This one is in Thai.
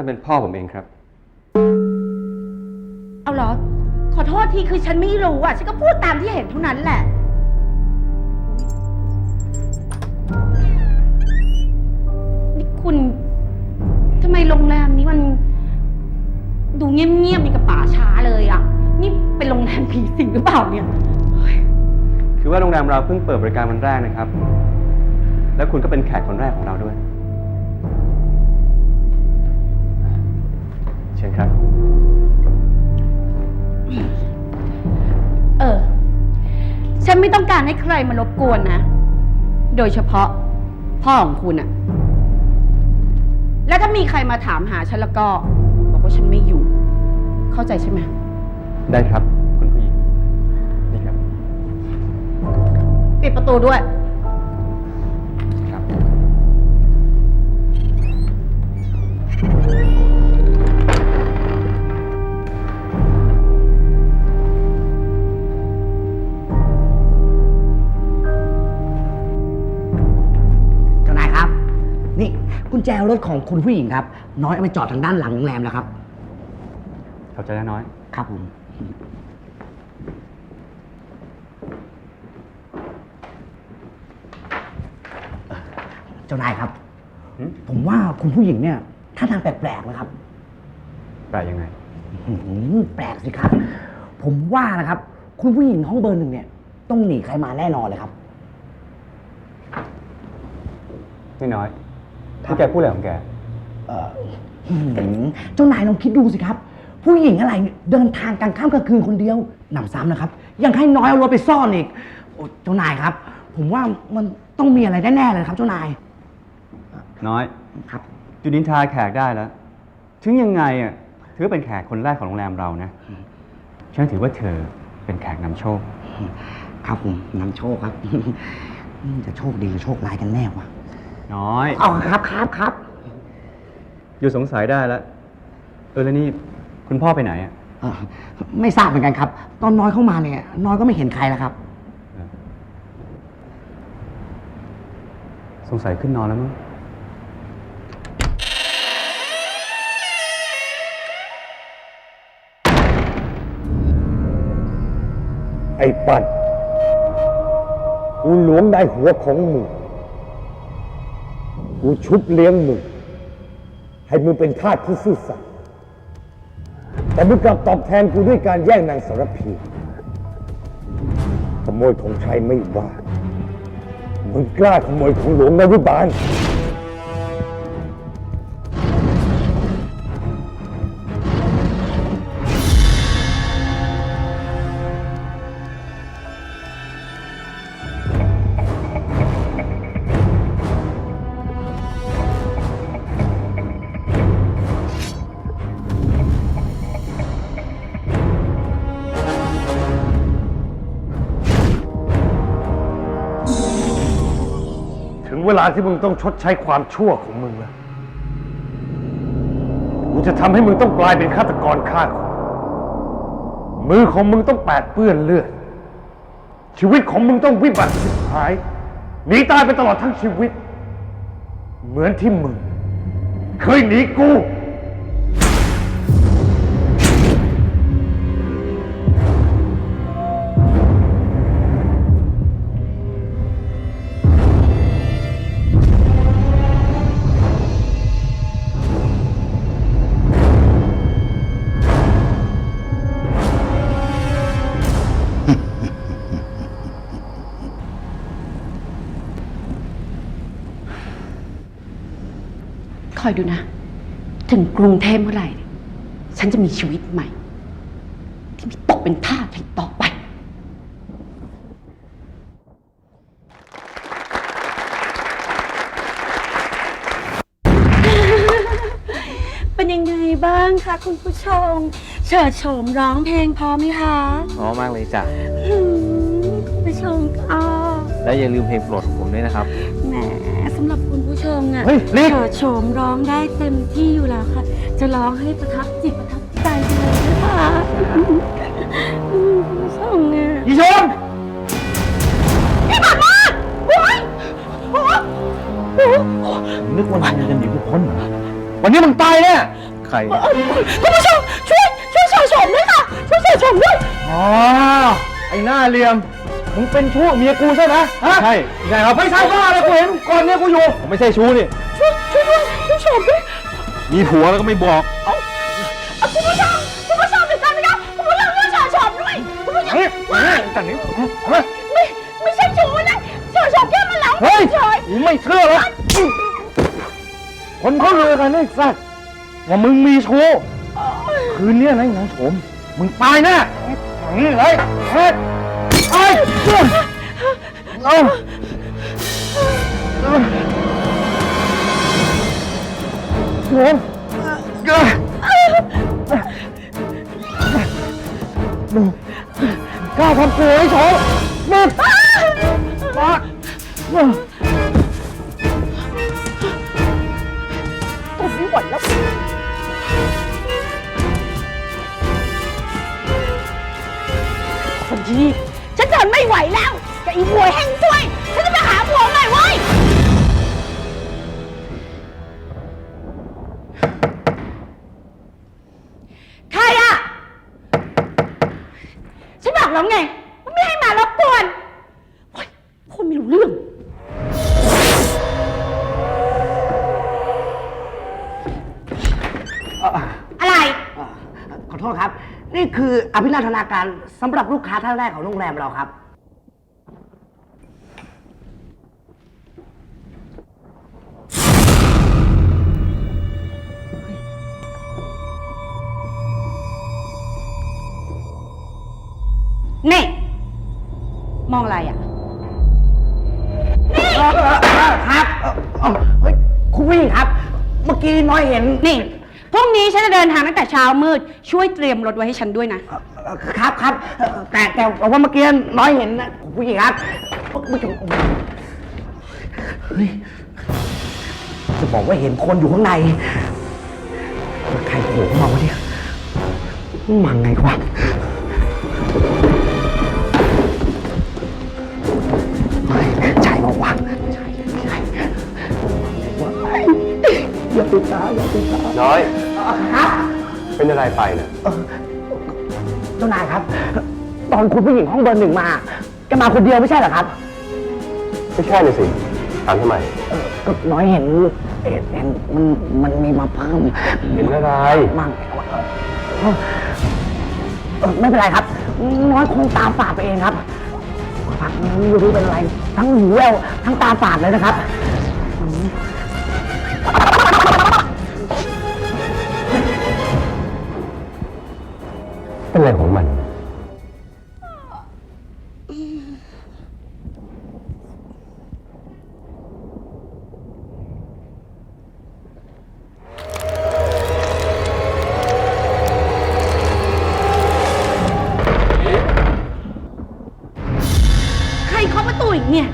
านเป็นพ่อผมเองครับ เอาเหรอ ขอโทษทีคือฉันไม่รู้อะ ฉันก็พูดตามที่เห็นเท่านั้นแหละ นี่คุณทำไมโรงแรมนี้มัน ดูเงียบๆมีกระป่าช้าเลยอะ นี่เป็นโรงแรมผีสิงหรือเปล่าเนี่ยคือว่าโรงแรมเราเพิ่งเปิดบริการวันแรกนะครับ แล้วคุณก็เป็นแขกคนแรกของเราด้วย เชิญครับ เออ ฉันไม่ต้องการให้ใครมารบกวนนะ โดยเฉพาะพ่อของคุณอะแล้วถ้ามีใครมาถามหาฉันแล้วก็ บอกว่าฉันไม่อยู่ เข้าใจใช่ไหม ได้ครับ คุณผู้หญิง นี่ครับ ปิดประตูด้วย กุญแจรถของคุณผู้หญิงครับ น้อยเอาไปจอดทางด้านหลังโรงแรมแล้วครับเข้าใจแล้วน้อย ครับผม เจ้านายครับหืมผมว่าคุณผู้หญิงเนี่ยท่าทางแปลกๆนะครับ แปลยังไง อื้อหือแปลกสิครับ ผมว่านะครับ คุณผู้หญิงห้องเบอร์หนึ่งเนี่ย ต้องหนีใครมาแน่นอนเลยครับ นี่น้อย ที่แกพูดอะไรของแก เอ่ออื้อหือเจ้านายลองคิดดูสิครับ ผู้หญิงอะไรเนี่ยเดินทางกลางค่ำกลางคืนคนเดียวหนำซ้ำนะครับ ยังให้น้อยเอารถไปซ่อนอีกโอ้เจ้านายครับ ผมว่ามันต้องมีอะไรแน่ๆเลยครับ เจ้านายน้อยครับ จุดนินทาแขกได้แล้ว ถึงยังไงอะเธอเป็นแขกคนแรกของโรงแรมเรานะ ฉันถือว่าเธอเป็นแขกนำโชค ครับผมนำโชคครับอืมจะโชคดีหรือโชคร้ายกันแน่วะ น้อย อ๋อครับครับครับอยู่สงสัยได้แล้วเออแล้วนี่คุณพ่อไปไหนอะเอ่อไม่ทราบเหมือนกันครับ ตอนน้อยเข้ามาเนี่ย น้อยก็ไม่เห็นใครแล้วครับ สงสัยขึ้นนอนแล้วมั้งไอ้ปันกูหลวงได้หัวของมึง กูชุบเลี้ยงมึง ให้มึงเป็นทาสที่ซื่อสัตย์แต่มึงกลับตอบแทนกูด้วยการแย่งนางสารพีขโมยของใครไม่ว่ามึงกล้าขโมยของหลวงนาวิบาล ลาที่มึงต้องชดใช้ความชั่วของมึงแล้วกูจะทำให้มึงต้องกลายเป็นฆาตกรฆ่าคนมือของมึงต้องแปดเปื้อนเลือด ชีวิตของมึงต้องวิบัติสุดท้ายหนีตายไปตลอดทั้งชีวิต เหมือนที่มึง เคยหนีกู คอยดูนะ ถึงกรุงเทพเมื่อไหร่เนี่ยฉันจะมีชีวิตใหม่ ที่ไม่ตกเป็นทาสอีกต่อไป เป็นยังไงบ้างคะคุณผู้ชม เฉิดโฉมร้องเพลงพอไหมคะอ๋อมากเลยจ้ะ อืมคุณผู้ชมก็ และอย่าลืมเพลงโปรดของผมด้วยนะครับแหมสำหรับคุณผู้ชมอะเฮ้ยลิกเฉิดโฉมร้องได้เต็มที่อยู่แล้วค่ะ จะร้องให้ประทับจิตประทับใจไปเลยนะคะอืมคุณผู้ชมอะอีชมนึกว่ามึงจะหนีกูพ้นเหรอวันนี้มึงตายแน่พใครคุณผู้ชมช่วยช่วยเฉยชมด้วยค่ะช่วยเฉยชมด้วย อ๋อไอ้หน้าเหลี่ยม มึงเป็นชู้เมียกูใช่ไหมฮะใช่ใช่ครับไม่ใช่บ้าเลยกูเห็นก่อนเมียกูอยู่ผมไม่ใช่ชู้นี่ช่วยช่วยด้วยช่วยชมด้วยมีผัวแล้วก็ไม่บอกเอาคุณผู้ชมคุณผู้ชมเดี๋ยวกันนะคะคุณผู้ชมช่วยเฉยชมด้วยคุณผู้ชมเฮ้ยเฮ้ยจันนี้เฮ้ยไม่ไม่ใช่ชู้นะเฉยชมแค่มาหลังเฮ้ยเฉยกูไม่เชื่อแล้วคนเขาลือกันไอ้สัตว์ว่ามึงมีชู้คืนเนี้ยนะไอ้นางโฉมมึงตายแน่อย่างนี้เลยเฮ้ย เอ้ยเอ้ยเอ้เออมึงกล้าทำกูไอ้โฉมมึงมามึงผมไม่ไหวแล้วคนที่ ฉันทนไม่ไหวแล้วกับอีหวยแห้งซวย ฉันจะไปหาผัวใหม่เว้ย ใครอะฉันบอกแล้วไงว่าไม่ให้มารบกวนโอ๊ยคนไม่รู้เรื่อง นี่คืออภินันทนาการสำหรับลูกค้าท่านแรกของโรงแรมเราครับ นี่ มองอะไรอะ ครับเอ่อเอ่อเฮ้ยคุณผู้หญิงครับ เมื่อกี้น้อยเห็น นี่ พรุ่งนี้ฉันจะเดินทางตั้งแต่เช้ามืด ช่วยเตรียมรถไว้ให้ฉันด้วยนะ เอ่อครับครับเอ่อแต่แต่ว่าเมื่อกี้น้อยเห็นนะผู้หญิงครับเมื่อกี้เฮ้ยจะบอกว่าเห็นคนอยู่ข้างในแล้วใครโผล่เข้ามาวะเนี่ยมันไงวะเฮ้ยใช่ปะวะใช่ใช่ อย่าติดตาอย่าติดตาน้อย ครับเป็นอะไรไปเนี่ยเอ่อเจ้านายครับ ตอนคุณผู้หญิงห้องเบอร์หนึ่งมาแกมาคนเดียวไม่ใช่เหรอครับ ไม่ใช่เลยสิถามทำไมเอ่อก็น้อยเห็นเอ่อเห็นมันมันมีมาเพิ่มเห็นอะไรมั่งเอ่อเอ่อไม่เป็นไรครับ น้อยคงตามฝาดไปเองครับฝาดไม่รู้เป็นอะไร ทั้งหูแววทั้งตาฝาดเลยนะครับ เป็นอะไรของมัน ใครเคาะประตูอีกเนี่ย